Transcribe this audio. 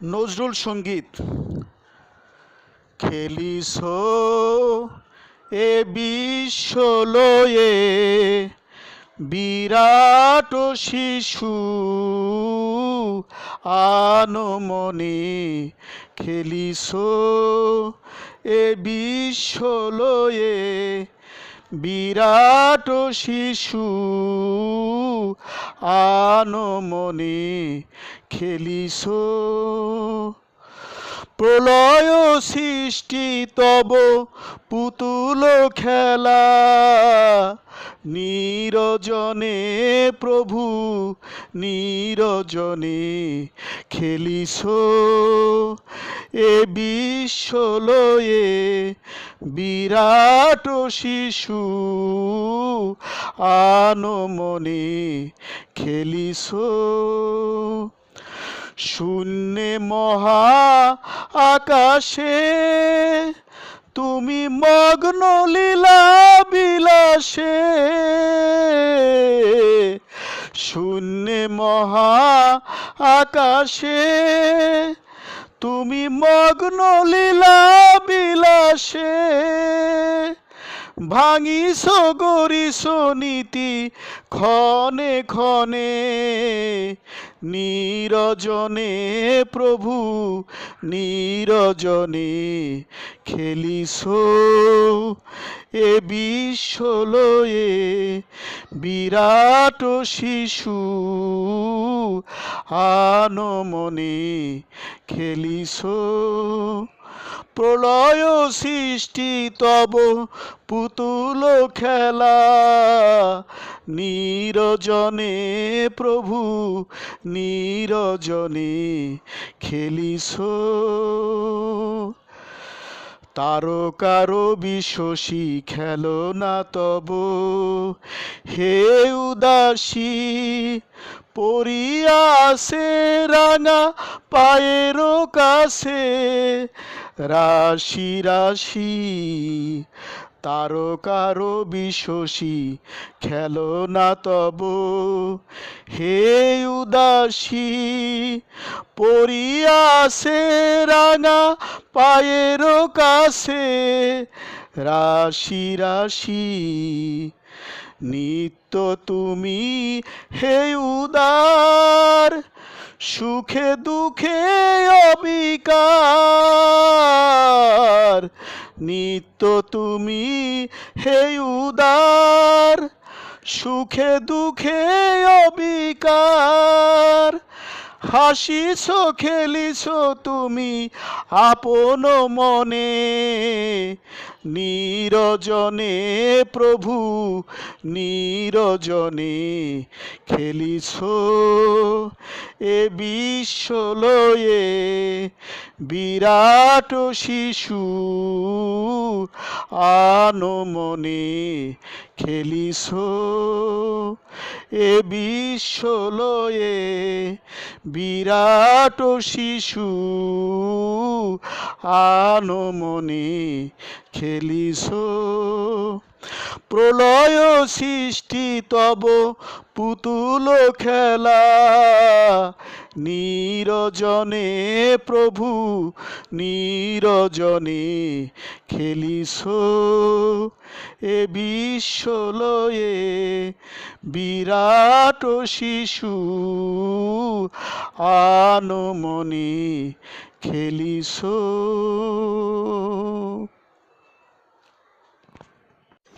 নজরুল সংগীত। খেলিস এ বিশ্বলয়ে বিরাট শিশু আনমনি। খেলিস এ বিশ্বলয়ে বিরাট শিশু আনমনে খেলিস প্রলয় সৃষ্টি তব পুতুল খেলা। নিরজনে প্রভু, নিরজনে খেলিস এ বিশ্ব লয়ে বিরাট শিশু, আনমনে খেলিস শূন্যে মহা আকাশে তুমি মগ্ন লীলা বিলাসে শূন্যে মহা আকাশে তুমি মগ্ন লীলা বিলাসে, ভাঙিস গরিস নীতি ক্ষণে ক্ষণে, নিরজনে প্রভু, নিরজনে খেলিস। এ বিশ্ব লয়ে বিরাট শিশু আনমনে খেলিস প্রলয় সৃষ্টি তব পুতুল খেলা। নিরজনে প্রভু নিরজনে খেলিস তারকারো বিশ্বসী খেল না তব। হে উদাসী পরিয়াসে রাঙা পায়ের কাছে। রাশি রাশি তারকারো বিশ্বসী খেল না তব। হে উদাসী পরিয়াসে রাঙা পায়ের কাছে। রাশি রাশি, নিত্য তুমি হে উদার, সুখে দুঃখে অবিকার। নিত্য তুমি হে উদার, সুখে দুঃখে অবিকার। হাসিছ খেলিছ তুমি আপন মনে, নিরজনে প্রভু, নিরজনে খেলিছ এ বিশ্ব লয়ে। বিরাট শিশু আনমনে খেলিস এ বিশ্ব লয়ে বিরাট শিশু আনমনে খেলিস প্রলয় সৃষ্টি তব পুতুল খেলা। নিরজনে প্রভু, নিরজনে খেলিস এ বিশ্ব লয়ে বিরাট শিশু, আনমনে খেলিস